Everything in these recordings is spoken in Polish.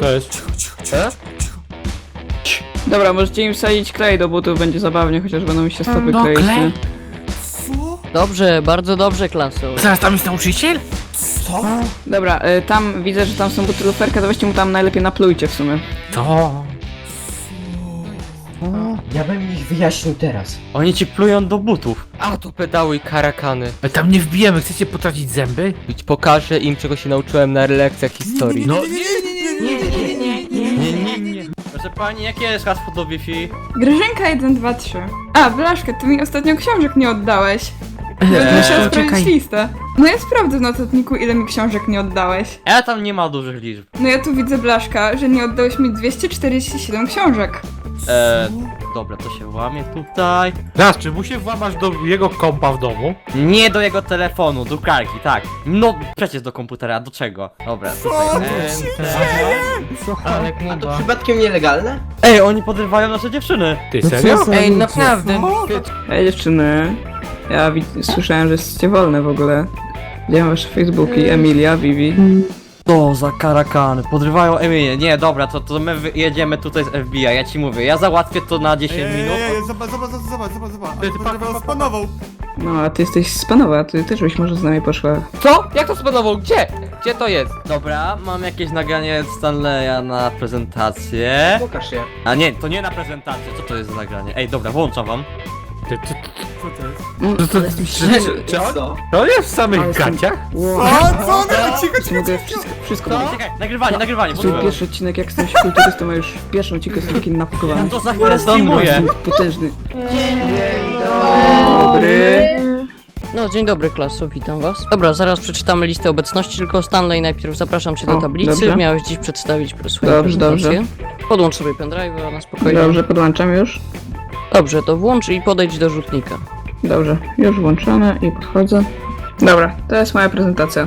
To jest. E? Dobra, możecie im wsadzić klej do butów, będzie zabawnie, chociaż będą mi się stopy No, kleić. klej? nie? Dobrze, bardzo dobrze, klaso. Zaraz tam jest nauczyciel? Dobra, y, tam widzę, że tam są buty luferka, to weźcie mu tam najlepiej naplujcie w sumie. To. Ja bym ich wyjaśnił teraz. Oni ci plują do butów. A to pedały i karakany. Ale tam nie wbijemy, chcecie potracić zęby? Być pokażę im czego się nauczyłem na lekcjach historii. No, Proszę pani, jakie jest hasło do Wi-Fi? Grażynka 1, 2, 3. A, Blaszka, ty mi ostatnio książek nie oddałeś. Będę musiała Eee, sprawdzić czekaj. listę. No jest prawda w notatniku, ile mi książek nie oddałeś. E, tam nie ma dużych liczb. No ja tu widzę, Blaszka, że nie oddałeś mi 247 książek. E, dobra, to się łamie tutaj. Raz, czy mu się włamasz do jego kompa w domu? Nie do jego telefonu, do karki, tak. No, przecież do komputera, do czego? Dobra, tutaj. Ale A to przypadkiem nielegalne? Ej, oni podrywają nasze dziewczyny. Ty serio? Ej, naprawdę. Ej dziewczyny, ja wi- słyszałem, że jesteście wolne w ogóle. Gdzie mam wasze Facebooki? Emilia, Vivi. To za karakany, podrywają Emilię. Nie, dobra, to, to my wy- jedziemy tutaj z FBI, ja ci mówię. Ja załatwię to na 10 minut. Ej, zobacz, zobacz, zobacz, zobacz, zobacz, zobacz. Ty, ty, Ale pa, to pa, pa, pa. spanował. No, a ty jesteś z Panowa, ty też byś może z nami poszła. Co? Jak to spanował? Gdzie? Gdzie to jest? Dobra, mam jakieś nagranie Stanleya na prezentację. Pokaż je. A nie, to nie na prezentację, co to jest za nagranie? Ej, dobra, włączam wam. Ty, ty, Co to jest? Mm, to, to, jestem czy, czy, on, czy on jest w samych jestem- gaciach? Wow. O, co? No, cicho, cicho, Mogę cicho. wszystko, wszystko No, czekaj, nagrywanie, nagrywanie, To pierwszy odcinek, jak się kulturystą, a już w pierwszym odcinku jestem taki napakowany. To za chwilę streamuję. Jestem potężny. Dobry. No, dzień dobry, klaso, witam was. Dobra, zaraz przeczytamy listę obecności, tylko Stanley najpierw zapraszam cię do O, tablicy. dobrze. Miałeś dziś przedstawić swoją Dobrze, prezentację. Podłącz sobie pendrive'a na spokojnie. Dobrze, podłączam już. Dobrze, to włącz i podejdź do rzutnika. Dobrze, już włączone i podchodzę. Dobra, to jest moja prezentacja.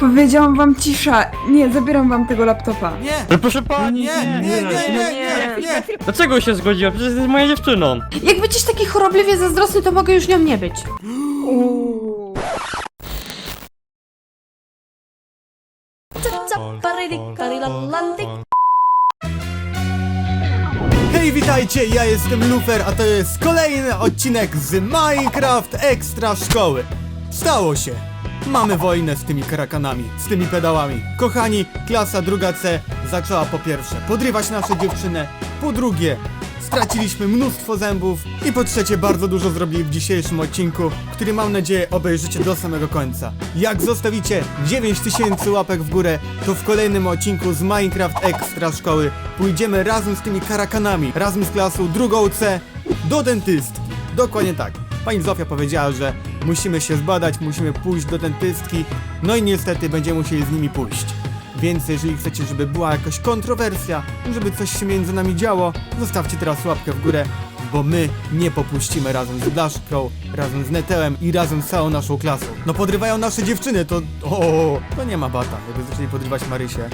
Powiedziałam wam cisza. Nie, zabieram wam tego laptopa. Nie, Ale proszę pani, nie, nie, nie, nie, nie, nie. Dlaczego się zgodziła? Przecież jesteś moją dziewczyną. Jak będziesz taki chorobliwie zazdrosny, to mogę już nią nie być. witajcie, ja jestem Lufer, a to jest kolejny odcinek z Minecraft Extra Szkoły. Stało się. Mamy wojnę z tymi karakanami, z tymi pedałami. Kochani, klasa druga C zaczęła po pierwsze podrywać nasze dziewczyny, po drugie straciliśmy mnóstwo zębów i po trzecie bardzo dużo zrobili w dzisiejszym odcinku, który mam nadzieję obejrzycie do samego końca. Jak zostawicie 9000 łapek w górę, to w kolejnym odcinku z Minecraft Extra Szkoły pójdziemy razem z tymi karakanami, razem z klasą drugą C do dentystki. Dokładnie tak. Pani Zofia powiedziała, że musimy się zbadać, musimy pójść do dentystki, no i niestety będziemy musieli z nimi pójść. Więc jeżeli chcecie, żeby była jakaś kontrowersja, żeby coś się między nami działo, zostawcie teraz łapkę w górę, bo my nie popuścimy razem z Blaszką, razem z Netełem i razem z całą naszą klasą. No podrywają nasze dziewczyny, to... O, to nie ma bata, jakby zaczęli podrywać Marysię.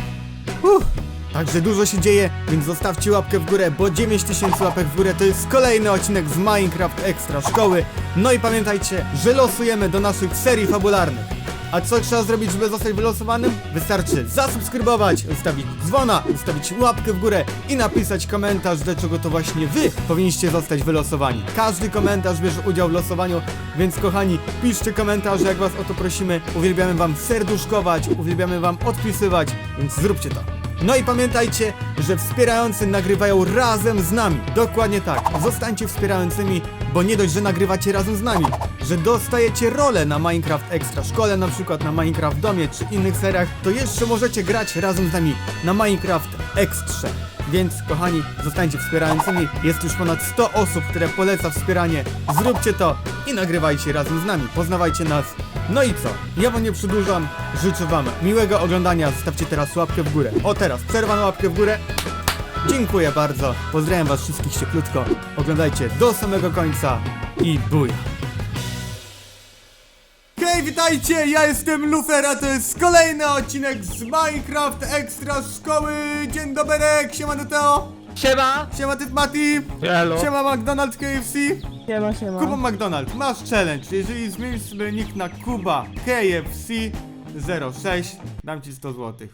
Uff. Także dużo się dzieje, więc zostawcie łapkę w górę, bo 9000 łapek w górę to jest kolejny odcinek z Minecraft Extra Szkoły. No i pamiętajcie, że losujemy do naszych serii fabularnych. A co trzeba zrobić, żeby zostać wylosowanym? Wystarczy zasubskrybować, ustawić dzwona, ustawić łapkę w górę i napisać komentarz, dlaczego to właśnie wy powinniście zostać wylosowani. Każdy komentarz bierze udział w losowaniu, więc kochani, piszcie komentarze, jak was o to prosimy. Uwielbiamy wam serduszkować, uwielbiamy wam odpisywać, więc zróbcie to. No i pamiętajcie, że wspierający nagrywają razem z nami. Dokładnie tak. Zostańcie wspierającymi, bo nie dość, że nagrywacie razem z nami, że dostajecie rolę na Minecraft Extra Szkole, na przykład na Minecraft Domie czy innych seriach, to jeszcze możecie grać razem z nami na Minecraft Extrze. Więc kochani, zostańcie wspierającymi. Jest już ponad 100 osób, które poleca wspieranie. Zróbcie to i nagrywajcie razem z nami. Poznawajcie nas. No i co? Ja wam nie przedłużam. Życzę wam miłego oglądania. Zostawcie teraz łapkę w górę. O teraz, przerwam łapkę w górę. Dziękuję bardzo. Pozdrawiam was wszystkich cieplutko. Oglądajcie do samego końca i buja. Witajcie! Ja jestem Lufer, a to jest kolejny odcinek z Minecraft Extra Szkoły. Dzień dobry, siemano Teo. Siema! Siema Tytmati! Elo. Siema McDonald's KFC! Siema, siema. Kuba McDonald, masz challenge. Jeżeli zmienisz sobie nick na Kuba KFC 06, dam ci 100 zł.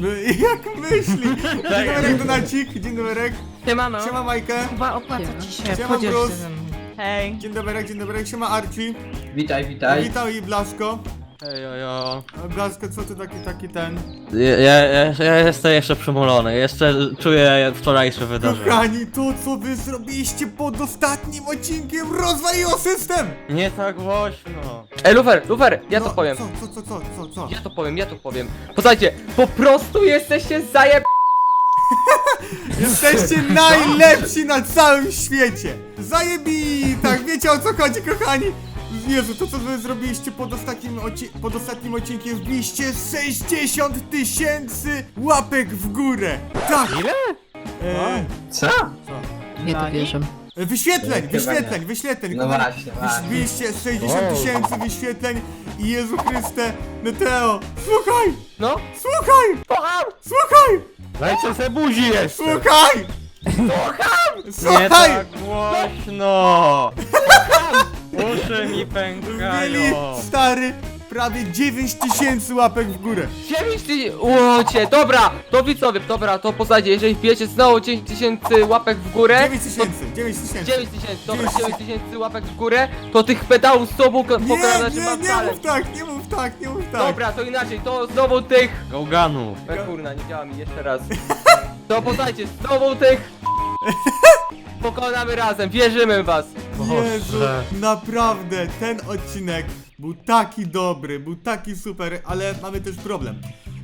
No jak myśli? Dzień dobry Donalcik, dzień dobry. Siemano! Siema Majkę. Chyba opłaca ci się. Siema Podziel Bruce. się ze mną. Hej. Dzień dobry, dzień dobry. Siema Archie. Witaj, witaj. Witam i Blaszko. Ej, ojo. A Blaszko, co ty taki, taki ten? Ja, ja, ja, ja jestem jeszcze przymulony, jeszcze czuję wczorajsze wydarzenie. Kochani, to co wy zrobiliście pod ostatnim odcinkiem rozwaliło system! Nie tak głośno. Ej, Lufer, Lufer, ja to No, powiem. Co, co, co, co, co, co? Ja to powiem, ja to powiem. Posłuchajcie, po prostu jesteście zajeb... Jesteście najlepsi na całym świecie! Zajebi! Tak, wiecie o co chodzi, kochani? Jezu, to co wy zrobiliście pod ostatnim, odci- pod ostatnim odcinkiem, wbiliście 60 tysięcy łapek w górę! Tak! Ile? E, Co? Nie to wierzę. wyświetleń, wyświetleń, wyświetleń! No właśnie, właśnie. Wbiliście 60 tysięcy wyświetleń i Jezu Chryste, Neteo, słuchaj! No? Słuchaj! Kocham! Słuchaj! Dajcie se buzi jeszcze. Słuchaj! Nie Słuchaj! tak głośno! Uszy mi pękają. stary, prawie 9 tysięcy łapek w górę. 9 tysięcy... Łocie, dobra, to widzowie, dobra, to posłuchajcie, jeżeli wbijecie znowu 10 tysięcy łapek w górę... 9 tysięcy, 9 tysięcy. 9 tysięcy, dobra, 9 9 tysięcy łapek w górę, to tych pedałów z sobą Nie, pokradać nie, mam nie talent. mów tak, nie mów tak, nie mów tak. Dobra, to inaczej, to znowu tych... Gałganów. E, kurna, nie działa mi, jeszcze raz. To posłuchajcie, znowu tych... Pokonamy razem, wierzymy w was. Jezu, Boże. naprawdę, ten odcinek był taki dobry, był taki super, ale mamy też problem.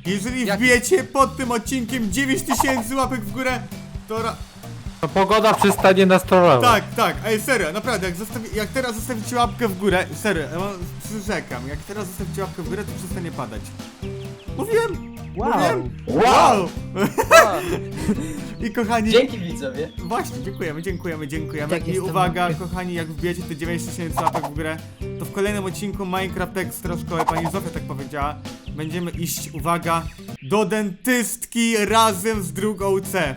Jeżeli Jaki? wbijecie pod tym odcinkiem 9 tysięcy łapek w górę, to ra- To pogoda przestanie nas trollować. Tak, tak, ej serio, naprawdę, jak, zostawi, jak teraz zostawicie łapkę w górę, serio, ja przyrzekam, jak teraz zostawicie łapkę w górę, to przestanie padać. Mówiłem! Wow! Mówiłem. Wow! I kochani, Dzięki widzowie. właśnie, dziękujemy, dziękujemy, dziękujemy. Tak I jestem uwaga, kochani, jak wbijecie te 9 tysięcy łapek w górę, to w kolejnym odcinku Minecraft Extra Szkoły, pani Zofia tak powiedziała, będziemy iść, uwaga, do dentystki razem z drugą C.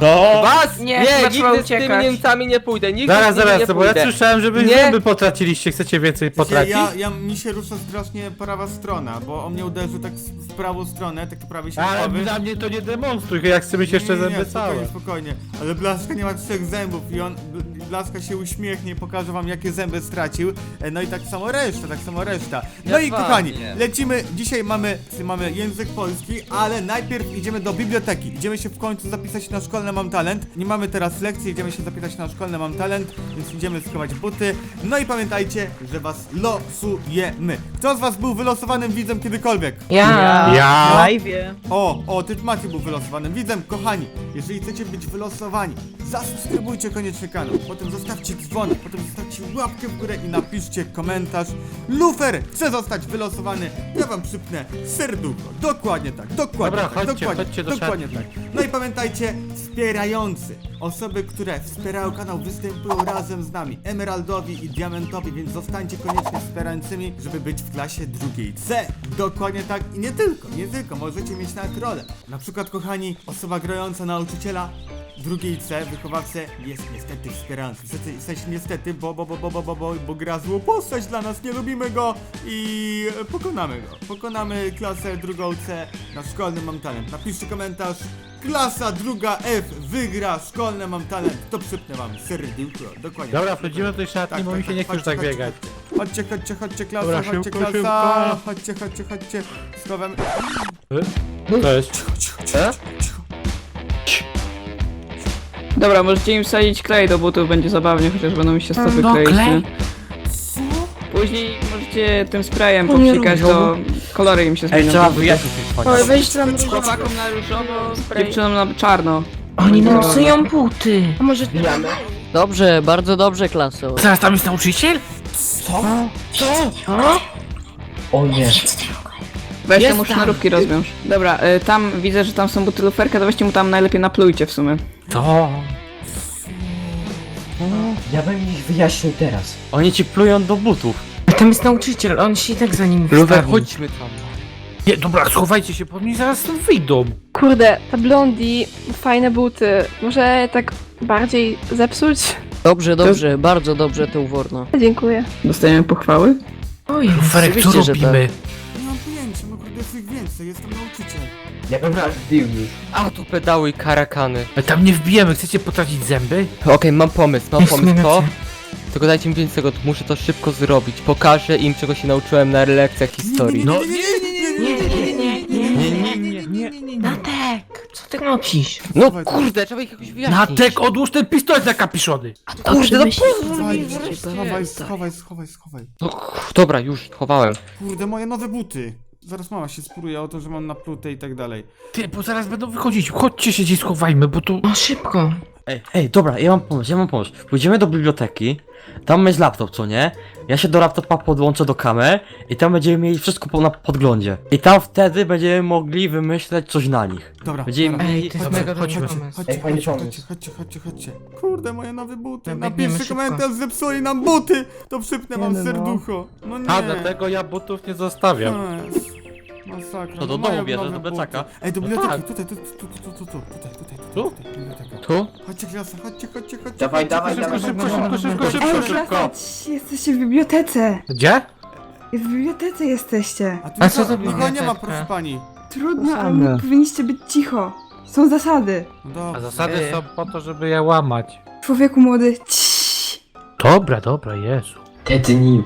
Do. Was? Nie, nie trzeba nigdy z tymi uciekać. Niemcami nie pójdę, nigdy z Zaraz, nimi zaraz, nie bo ja pójdę. słyszałem, że wy Nie. zęby potraciliście. Chcecie więcej potracić? Ja, ja, mi się rusza strasznie prawa strona, bo on mnie uderzył tak w w prawą stronę, taki prawy Ale środkowy. na mnie to nie demonstruj, jak chcę mieć jeszcze Nie, nie, nie, zęby całe. Spokojnie, spokojnie. Ale Blaszka nie ma trzech zębów i on, Bl- Blaszka się uśmiechnie, pokaże wam jakie zęby stracił. E, No i tak samo reszta, tak samo reszta. No i kochani, nie. lecimy, dzisiaj mamy, mamy język polski, ale najpierw idziemy do biblioteki. Idziemy się w końcu zapisać na szkolne Mam Talent. Nie mamy teraz lekcji, idziemy się zapisać na szkolne Mam Talent, więc idziemy schować buty. No i pamiętajcie, że was losujemy. Kto z was był wylosowanym widzem kiedykolwiek? Ja. Ja. Live. O, o, Tyt Maciej był wylosowanym widzem. Kochani, jeżeli chcecie być wylosowani, zasubskrybujcie koniecznie kanał, potem zostawcie dzwonek, potem zostawcie łapkę w górę i napiszcie komentarz. Lufer chce zostać wylosowany, ja wam przypnę serducho. Dokładnie tak, dokładnie Dobra, tak, chodźcie, dokładnie, chodźcie do dokładnie tak. No i pamiętajcie, wspierający. Osoby, które wspierają kanał występują razem z nami, Emeraldowi i Diamentowi, więc zostańcie koniecznie wspierającymi, żeby być w klasie drugiej C. Dokładnie tak i nie tylko, nie tylko, możecie mieć nawet rolę. Na przykład, kochani, osoba grająca nauczyciela drugiej C, wychowawcę, jest niestety wspierający. W sensie niestety, bo, bo, bo, bo, bo, bo, bo, bo gra złą postać dla nas, nie lubimy go i pokonamy go. Pokonamy klasę drugą C na szkolnym Mam Talent. Napiszcie komentarz. Klasa druga F wygra szkolne Mam Talent. To przypnę wam serducho. Dokładnie. Dobra, wchodzimy do tej szatni, bo mi się nie chce już tak chodźcie, biegać. Chodźcie, chodźcie, chodźcie, klasa, Dobra, chodźcie, szybko, klasa. szybko. Chodźcie, chodźcie, chodźcie. Schowamy. To jest. Dobra, możecie im wsadzić klej do butów, będzie zabawnie, chociaż będą mi się stopy No, kleić. klej? nie? Później możecie tym sprayem O nie, popsikać, to kolory im się zmienią. Ej, trzeba wyjaśnić Oj, weź tam Chłopakom na różowo, dziewczynom na czarno. Oni nam psują buty. A może Dobrze, bardzo dobrze, klaso. Zaraz tam jest nauczyciel? Weźcie Jest mu tam. sznurówki rozwiąż. Dobra, y, tam widzę, że tam są buty luferka, to weźcie mu tam najlepiej naplujcie w sumie. To. Ja bym ich wyjaśnił teraz. Oni ci plują do butów. Tam jest nauczyciel, on się i tak za nim Luwer, wstawi. chodźmy tam. Nie, dobra, schowajcie się, bo mnie zaraz stąd wyjdą. Kurde, ta blondi, fajne buty. Może tak bardziej zepsuć? Dobrze, dobrze, bardzo dobrze to uworno. Dziękuję. Dostajemy pochwały? Oj, Luferek, co oczywiście, że robimy? Nie mam pojęcia, no kurde, jest ich więcej, jestem nauczyciel. Ja bym raz wbił już. A, tu pedały i karakany. Ale tam nie wbijemy, chcecie potracić zęby? Okej, mam pomysł, mam Jest pomysł, mi to... racja. Tylko dajcie mi 5 sekund, muszę to szybko zrobić. Pokażę im, czego się nauczyłem na lekcjach historii. No, Nie, nie, nie, nie, nie, nie. nie, nie, nie, nie, nie, nie, Natek, co ty robisz? No kurde, trzeba ich jakoś wyjaśnić. Natek, odłóż ten pistolet na kapiszony! Dobrze, no Schowaj, schowaj, schowaj, schowaj, schowaj. No, dobra, już chowałem. Kurde, moje nowe buty. Zaraz mama się spuruje o to, że mam na naplutę i tak dalej. Ty, bo zaraz będą wychodzić, chodźcie się gdzieś schowajmy, bo tu... No szybko. Ej, ej, dobra, ja mam pomysł, ja mam pomysł. Pójdziemy do biblioteki, tam jest laptop, co nie? Ja się do laptopa podłączę do kamer i tam będziemy mieli wszystko po, na podglądzie. I tam wtedy będziemy mogli wymyśleć coś na nich. Dobra, Będziemy dobra. Ej, to jest Dobra, mega dobry chodźmy. pomysł. Chodźcie, Ej, fajny chodźcie, pomysł. chodźcie, chodźcie, chodźcie, chodźcie. Kurde, moje nowe buty. Na biegniemy pierwszy szybko. komentarz zepsuli nam buty. To przypnę wam serducho. No nie. A, dlatego ja butów nie zostawiam. Jest. Masakra. To do no domu mają bierzesz, nowe do plecaka? Ej, do biblioteki, tak. tutaj, tu, tu, tu, tu, tu, tu, tutaj, tutaj, Tu? tutaj, tutaj, biblioteka. Tu? Chodźcie, klasa, chodźcie, chodźcie, chodźcie. Dawaj, chodźcie, dawaj, szybko, dawaj, szybko, szybko, dawaj, szybko, dawaj. szybko, szybko. jesteście w bibliotece. Gdzie? W bibliotece jesteście. A tu A co nikogo- to nikogo nie ma, biblioteka? proszę pani. Trudno, ale powinniście być cicho. Są zasady. No A dobra. zasady Ej. są po to, żeby je łamać. Człowieku młody, ciii. Dobra, dobra, Jezu. Te dni.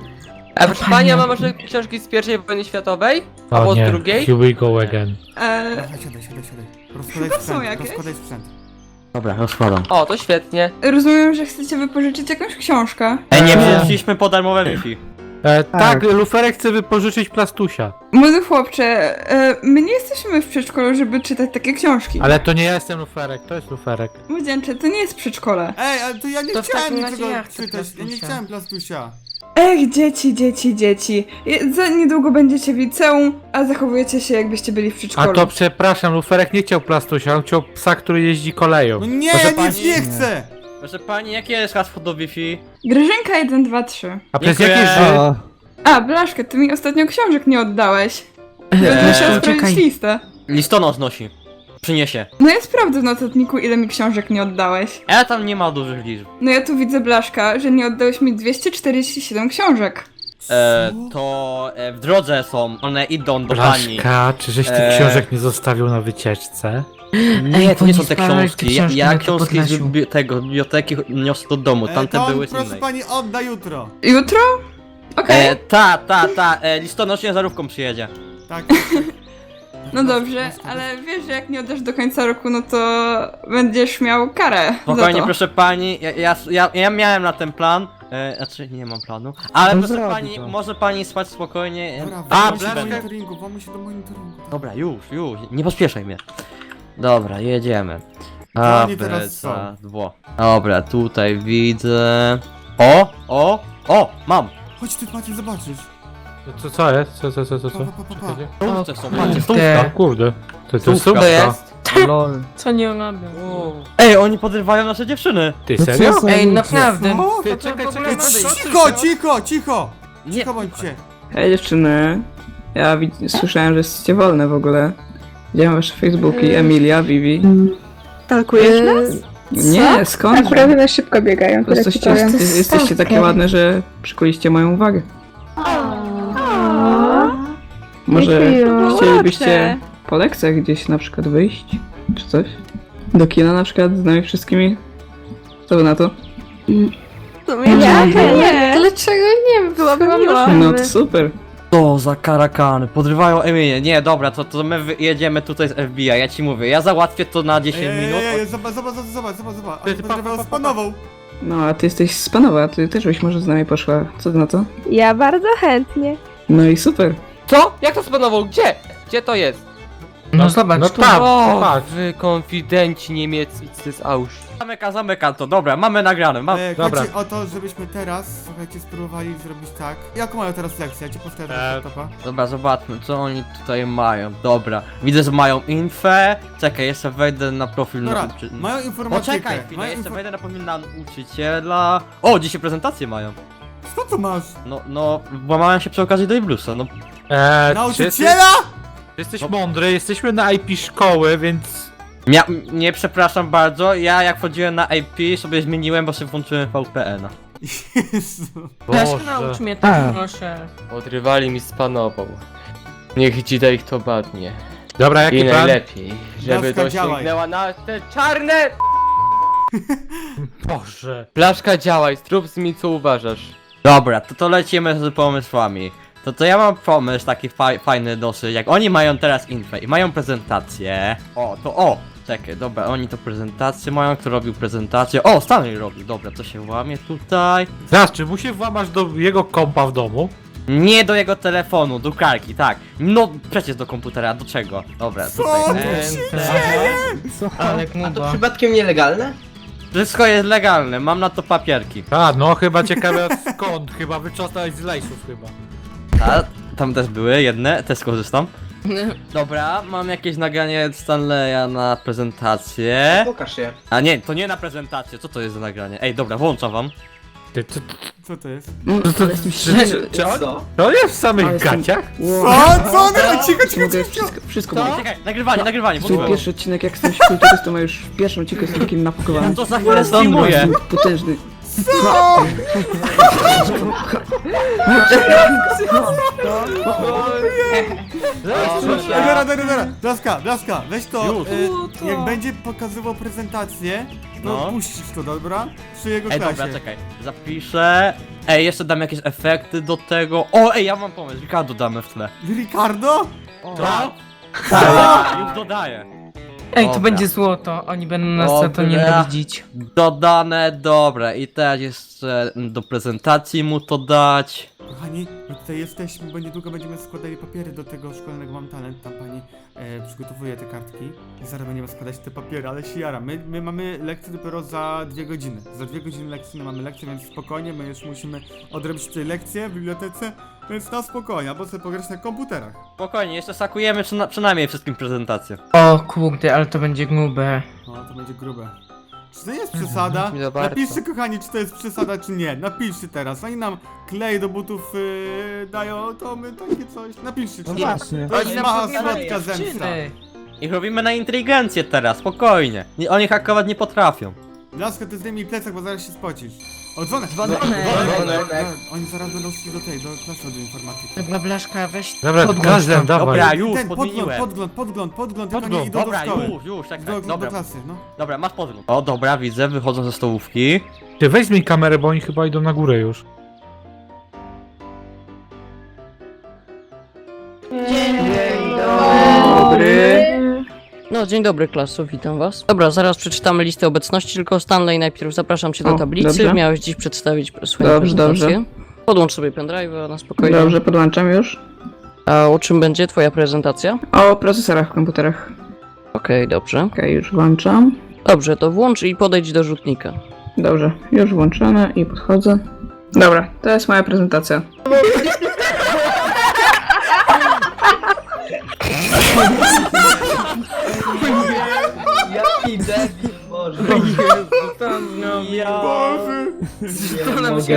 A proszę pani, ma może książki z pierwszej wojny światowej? Albo O z nie, drugiej? here we go again. Eee, Dawaj, siadaj, siadaj, siadaj. Rozkładaj Chyba są sprzęt, jakieś? rozkładaj sprzęt. Dobra, rozkładam. O, to świetnie. rozumiem, że chcecie wypożyczyć jakąś książkę. Ej, nie przyszliśmy po darmowe Wi-Fi. E, tak, Luferek chce wypożyczyć plastusia. Młody chłopcze, e, my nie jesteśmy w przedszkolu, żeby czytać takie książki. Ale to nie ja jestem Luferek, to jest Luferek. Młodzieńcze, to nie jest przedszkole. Ej, ale to ja nie To w chciałem takim razie niczego ja chcę czytać. Ja nie plastusia. chciałem plastusia. Ech, dzieci, dzieci, dzieci. Je- Za niedługo będziecie w liceum, a zachowujecie się jakbyście byli w A przedszkolu. to przepraszam, Luferek nie chciał plastusia, on chciał psa, który jeździ koleją. No nie, Proszę ja nic pani- nie chcę! Proszę pani, jakie jest hasło do Wi-Fi? Grażynka 1, 2, 3. A przez Dziękuję. jakie ży... A, Blaszka, ty mi ostatnio książek nie oddałeś. Musiałam czekaj. sprawdzić listę. Listonosz nosi. Przyniesie. No ja sprawdzę w notatniku, ile mi książek nie oddałeś. E, tam nie ma dużych liczb. No ja tu widzę, Blaszka, że nie oddałeś mi 247 książek. E, to e, w drodze są, one idą do pani. Blaszka, czy żeś tych Eee. książek nie zostawił na wycieczce? Nie, to nie są te książki. Ja, książki ja na książki z Podlasiu. tego biblioteki niosę do domu, E, tamte to on, były z proszę innej. pani, odda jutro. Jutro? Okej, E, ta, ta, ta, e, listonosz ciężarówką przyjedzie. Tak, tak, tak. No dobrze, ale wiesz, że jak nie oddasz do końca roku, no to będziesz miał karę Spokojnie, za to. proszę pani, ja, ja, ja, ja miałem na ten plan. E, znaczy, nie mam planu. Ale No proszę zrobi pani, to. może pani spać spokojnie. e, Dobra, A, się do monitoringu, się do monitoringu. tak. Dobra, już, już, nie pospieszaj mnie. Dobra, jedziemy. Gdzie A, oni teraz dwo. Dobra, tutaj widzę. O, o, o, mam. Chodź ty, Maciej, zobaczysz. Co, co jest? Co, co, co, co, co? pa, pa, pa, pa. Czekajcie. Stówce są, kurde. macie, to, to jest Stówka. To jest? Co nie robią? Ej, oni podrywają nasze dziewczyny. Ty serio? Ej, naprawdę. O, Ty, czekaj, czekaj, czekaj, Cicho, cicho, cicho! Nie, Cicho bądźcie. Hej dziewczyny. Ja wid- słyszałem, że jesteście wolne w ogóle. Widziałem wasze Facebooki, Emilia, Vivi. Talkujesz nas? Nie, skąd? Akurat na szybko biegają, Po prostu jesteście, jest- jesteście takie ładne, że przykuliście moją uwagę. Może chcielibyście po lekcjach gdzieś na przykład wyjść? Czy coś? Do kina na przykład z nami wszystkimi? Co wy na to? Ja? Nie. Dlaczego nie? Byłabym miła. No to super. To za karakany, podrywają Emilię. Nie, dobra, to, to my jedziemy tutaj z FBI, ja ci mówię. Ja załatwię to na 10 Ej, ej, minut. ej, ej, zobacz, zobacz, zobacz, zobacz, zobacz, zobacz. Ty, ty, pa. No a ty jesteś z Panowa, ty też byś może z nami poszła. Co ty na to? Ja bardzo chętnie. No i super. Co? Jak to spanował? Gdzie? Gdzie to jest? No zobacz, no tu. tak. O, wy konfidenci niemieccy z Auschwitz. Zamyka, zamyka to, dobra, mamy nagrane. Mam... E, Dobra. Chodzi o to, żebyśmy teraz, słuchajcie, spróbowali zrobić tak. Jaką mają teraz lekcję? Ja cię powtarzam E, z laptopa. Dobra, zobaczmy, co oni tutaj mają. Dobra, widzę, że mają infę. Czekaj, jeszcze wejdę na profil Dobra, nauczy... mają informatykę. Poczekaj chwilę, mają jeszcze info- wejdę na profil nauczyciela. O, dzisiaj prezentację mają. Co to masz? No, no, włamałem się przy okazji do Iblusa, no. Eee, Nauczyciela? Czy Jesteś mądry, jesteśmy na IP szkoły, więc... Mia nie, przepraszam bardzo, ja jak wchodziłem na IP sobie zmieniłem, bo sobie włączyłem VPN-a. Jezu. Boże. naucz mnie tak, proszę. Odrywali mi z panową. Niech ci da ich to badnie. Dobra, I jaki plan? najlepiej, żeby Blaszka, to działaj. sięgnęła na te czarne... Boże. Blaszka działaj, zrób z mi co uważasz. Dobra, to to lecimy z pomysłami. To to ja mam pomysł taki fa fajny dosyć, jak oni mają teraz infę i mają prezentację. O, to o! Czekaj, dobra, oni to prezentację mają, kto robił prezentację. O, Stanley robił, dobra, to się łamie tutaj. Zaraz, czy mu się włamasz do jego kompa w domu? Nie do jego telefonu, do karki, tak. No, przecież do komputera, do czego? Dobra, Co tutaj. tu e, się Ale A to przypadkiem nielegalne? Wszystko jest legalne, mam na to papierki. A, no chyba ciekawe skąd, chyba wyczosnąłeś z lejsów chyba. A, tam też były jedne, też skorzystam. Dobra, mam jakieś nagranie Stanleya na prezentację. Pokaż je. A nie, to nie na prezentację, co to jest za nagranie? Ej, dobra, włączam wam. Ty, ty, Co to jest? Jestem czy, czy, czy on, Co? to jest w samych jestem- gaciach? Wow. Co? Co on robi? Cicho, cicho, Mogę cicho. wszystko, wszystko mogę. Czekaj, nagrywanie, nagrywanie, Swój włączyłem. pierwszy odcinek jak jestem kulturystą, a już w pierwszym odcinku jestem takim napakowanym. To za chwilę streamuję. Jestem potężny. Dobra, dobra, dobra. Blaska, Blaska, weź to. Już. E, jak będzie pokazywał prezentację, to No. puścisz to, dobra? Przy jego Ej, klasie. dobra, czekaj. Zapiszę. Ej, jeszcze dam jakieś efekty do tego. O, ej, ja mam pomysł, Ricardo damy w tle. Ricardo? Tak? Tak, już dodaję. Ej, to Dobra. będzie złoto. Oni będą nas za to Dobra. nienawidzić. Dodane, dobra. I teraz jeszcze do prezentacji mu to dać. Kochani, my tutaj jesteśmy, bo niedługo będziemy składali papiery do tego szkolnego Mam Talent. Tam pani e, przygotowuje te kartki i zaraz będziemy składać te papiery, ale się jara. My, my mamy lekcję dopiero za dwie godziny. Za dwie godziny lekcji mamy lekcję, więc spokojnie, my już musimy odrobić tutaj lekcję w bibliotece, więc na spokojnie, albo sobie pograć na komputerach. Spokojnie, jeszcze sakujemy przyna przynajmniej wszystkim prezentację. O kurde, ale to będzie gnube. No, to będzie grube. Czy to jest przesada? Nie bardzo. Napiszcie kochani, czy to jest przesada, czy nie. Napiszcie teraz. Oni nam klej do butów yy, dają, to my takie coś. Napiszcie, czy właśnie. To jest Oni nam mała słodka zemsta. I robimy na inteligencję teraz, spokojnie. Nie, oni hakować nie potrafią. Laska, ty zdejmij plecak, bo zaraz się spocisz. O, dzwonek! Dzwonek. Dzwonek. Oni zaraz będą szli do tej, do klasy od informatyki. Dobra, Blaszka, weź Dobra, podłącz gazem, dawaj. Dobra, już, Ten, podgląd, podmieniłem. podgląd, podgląd, podgląd, jak oni Podgląd, idą do Dobra, szkoły. już, już, tak, Do, tak, do dobra. klasy, no. Dobra, masz podgląd. O, dobra, widzę, wychodzą ze stołówki. Ty weź zmień kamerę, bo oni chyba idą na górę już. No, dzień dobry klasu, witam was. Dobra, zaraz przeczytamy listę obecności, tylko Stanley najpierw zapraszam cię do O, tablicy. dobrze. Miałeś dziś przedstawić swoją Dobrze, prezentację. Podłącz sobie pendrive'a na spokojnie. Dobrze, podłączam już. A o czym będzie twoja prezentacja? O procesorach w komputerach. Okej, dobrze. Okej, już włączam. Dobrze, to włącz i podejdź do rzutnika. Dobrze, już włączone i podchodzę. Dobra, to jest moja prezentacja. Boże.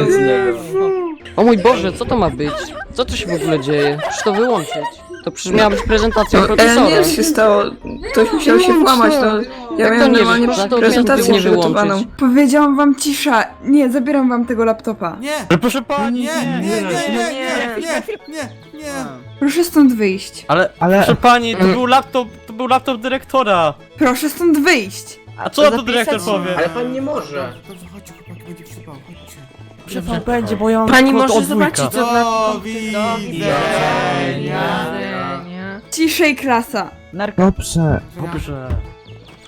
Z niego. O mój Boże, co to ma być? Co tu się w ogóle dzieje? Przecież to wyłączyć. To przecież miała być prezentacja No, profesora. nie, się stało. Ktoś musiał się włamać, to ja Jak to miałem nie normalnie wiesz? Jak to prezentację nie przygotowaną. wyłączyć? Powiedziałam wam cisza. Nie, zabieram wam tego laptopa. Nie! Ale proszę pani, Nie, nie, nie, nie, nie, nie. nie, nie. Proszę stąd wyjść. Ale, proszę pani, to był laptop, to był laptop dyrektora. Proszę stąd wyjść. A co na to dyrektor powie? Ale pan nie może. Dobrze, chodźcie, chłopaki, będzie przypał, chodźcie. Przepraszam, będzie, bo ja mam Pani kod może od zobaczyć, co dla... Do widzenia. Ciszej klasa. Dobrze.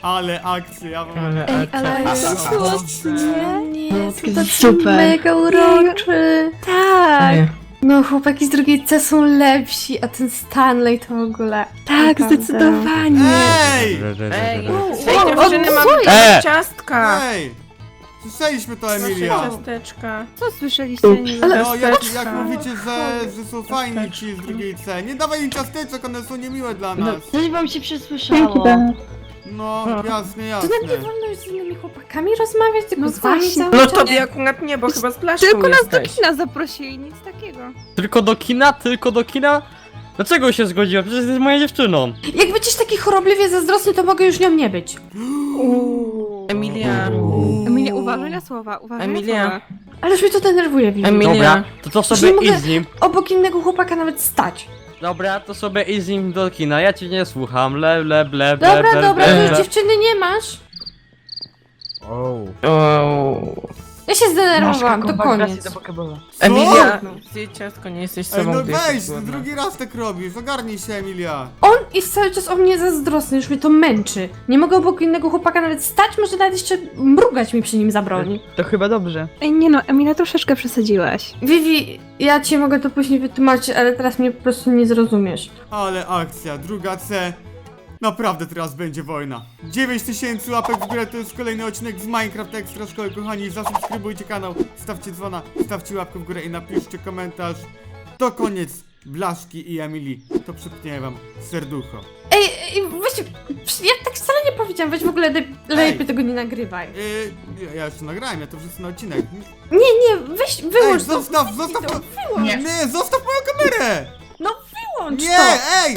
Ale akcja, ja wam... Ale, Ej, ale A, cudnie. Nie, to tak super. mega uroczy. Tak. No, chłopaki z drugiej C są lepsi, a ten Stanley to w ogóle. Tak, Naprawdę. zdecydowanie. Ej! Ej, O, tej o, dziewczyny co mamy jest? E! ciastka. Ej! Słyszeliśmy to, Emilia. ciasteczka. Co słyszeliście? Nie Ale- No, jak, jak mówicie, że, że są fajni ci z drugiej C. Nie dawaj im ciasteczek, one są niemiłe dla nas. Coś wam się przysłyszało. No, jasne, To jasne. nawet nie wolno już z innymi chłopakami rozmawiać, tylko No z wami właśnie. cały No czas. tobie akurat nie, bo chyba z Blaszką Tylko nas do jesteś. kina zaprosili, nic takiego. Tylko do kina? Tylko do kina? Dlaczego się zgodziła? Przecież jest moją dziewczyną. Jak będziesz taki chorobliwie zazdrosny, to mogę już nią nie być. Emilia. Emilia, uważaj na słowa, uważaj Emilia. na słowa. Ależ mnie to denerwuje, Vivi. Emilia. Dobra, to to Że sobie mogę- idź z nim. Obok innego chłopaka nawet stać. Dobra, to sobie idź z nim do kina, ja cię nie słucham. Le, le, ble, ble, Dobra, ble, dobra, ble, to już ble. dziewczyny nie masz. O. Ja się zdenerwowałam, to koniec. Emilia. Ty ciastko nie jesteś Ej, sobą, no gdy weź, jesteś głodna. drugi raz tak robisz, ogarnij się Emilia. On jest cały czas o mnie zazdrosny, już mnie to męczy. Nie mogę obok innego chłopaka nawet stać, może nawet jeszcze mrugać mi przy nim zabroni. To chyba dobrze. Ej, nie no, Emilia, troszeczkę przesadziłaś. Vivi, ja ci mogę to później wytłumaczyć, ale teraz mnie po prostu nie zrozumiesz. Ale akcja, druga C. Naprawdę teraz będzie wojna. 9000 łapek w górę to jest kolejny odcinek z Minecraft Extra Szkoły, kochani. Zasubskrybujcie kanał, stawcie dzwona, stawcie łapkę w górę i napiszcie komentarz. To koniec Blaszki i Emilii. To przypnie wam serducho. Ej, ej, weź, ja tak wcale nie powiedziałam, weź w ogóle le- lepiej tego nie nagrywaj. Yy, ja- ja jeszcze nagrałem, ja to wrzucę na odcinek. Nie, nie, weź, Ej, wyłącz to. zostaw, zostaw, to, wyłącz, nie, zostaw moją kamerę! wyłącz Nie, to. ej!